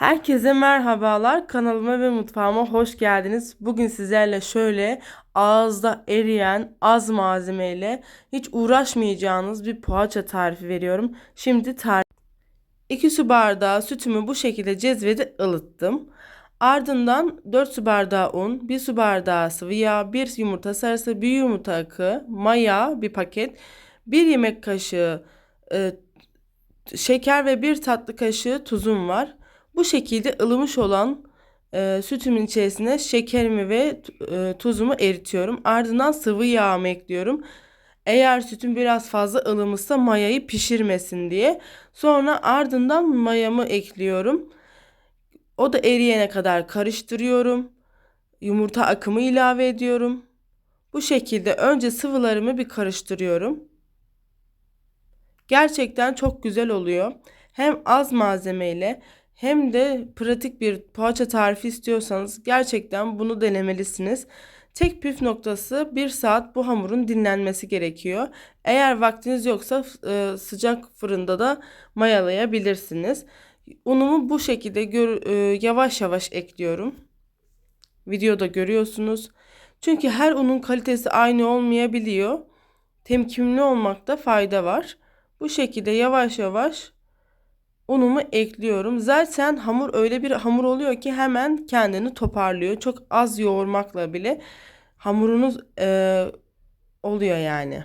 Herkese merhabalar. Kanalıma ve mutfağıma hoş geldiniz. Bugün sizlerle şöyle ağızda eriyen az malzemeyle hiç uğraşmayacağınız bir poğaça tarifi veriyorum. Şimdi tarif 2 su bardağı sütümü bu şekilde cezvede ılıttım. Ardından 4 su bardağı un, 1 su bardağı sıvı yağ, 1 yumurta sarısı, 1 yumurta akı, maya bir paket, 1 yemek kaşığı e, şeker ve 1 tatlı kaşığı tuzum var. Bu şekilde ılımış olan e, sütümün içerisine şekerimi ve e, tuzumu eritiyorum. Ardından sıvı yağımı ekliyorum. Eğer sütüm biraz fazla ılımışsa mayayı pişirmesin diye. Sonra ardından mayamı ekliyorum. O da eriyene kadar karıştırıyorum. Yumurta akımı ilave ediyorum. Bu şekilde önce sıvılarımı bir karıştırıyorum. Gerçekten çok güzel oluyor. Hem az malzemeyle hem de pratik bir poğaça tarifi istiyorsanız gerçekten bunu denemelisiniz. Tek püf noktası bir saat bu hamurun dinlenmesi gerekiyor. Eğer vaktiniz yoksa e, sıcak fırında da mayalayabilirsiniz. Unumu bu şekilde gör, e, yavaş yavaş ekliyorum. Videoda görüyorsunuz. Çünkü her unun kalitesi aynı olmayabiliyor. Temkinli olmakta fayda var. Bu şekilde yavaş yavaş unumu ekliyorum. Zaten hamur öyle bir hamur oluyor ki hemen kendini toparlıyor. Çok az yoğurmakla bile hamurunuz e, oluyor yani.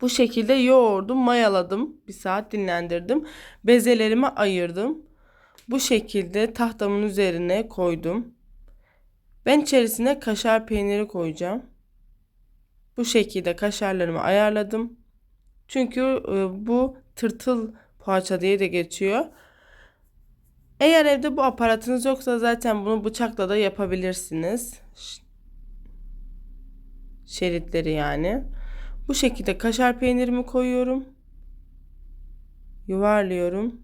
Bu şekilde yoğurdum, mayaladım. Bir saat dinlendirdim. Bezelerimi ayırdım. Bu şekilde tahtamın üzerine koydum. Ben içerisine kaşar peyniri koyacağım. Bu şekilde kaşarlarımı ayarladım. Çünkü e, bu tırtıl poğaça diye de geçiyor. Eğer evde bu aparatınız yoksa zaten bunu bıçakla da yapabilirsiniz. Şeritleri yani. Bu şekilde kaşar peynirimi koyuyorum. Yuvarlıyorum.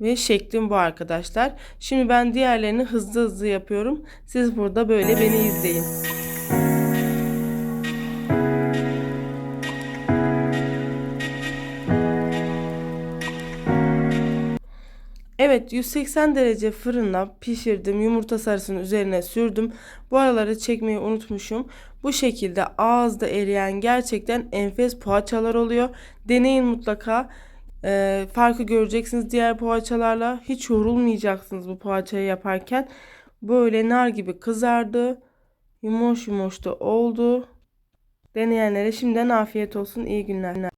Ve şeklim bu arkadaşlar. Şimdi ben diğerlerini hızlı hızlı yapıyorum. Siz burada böyle beni izleyin. Evet 180 derece fırında pişirdim. Yumurta sarısını üzerine sürdüm. Bu araları çekmeyi unutmuşum. Bu şekilde ağızda eriyen gerçekten enfes poğaçalar oluyor. Deneyin mutlaka. Ee, farkı göreceksiniz diğer poğaçalarla. Hiç yorulmayacaksınız bu poğaçayı yaparken. Böyle nar gibi kızardı. Yumuş yumuş da oldu. Deneyenlere şimdiden afiyet olsun. İyi günler.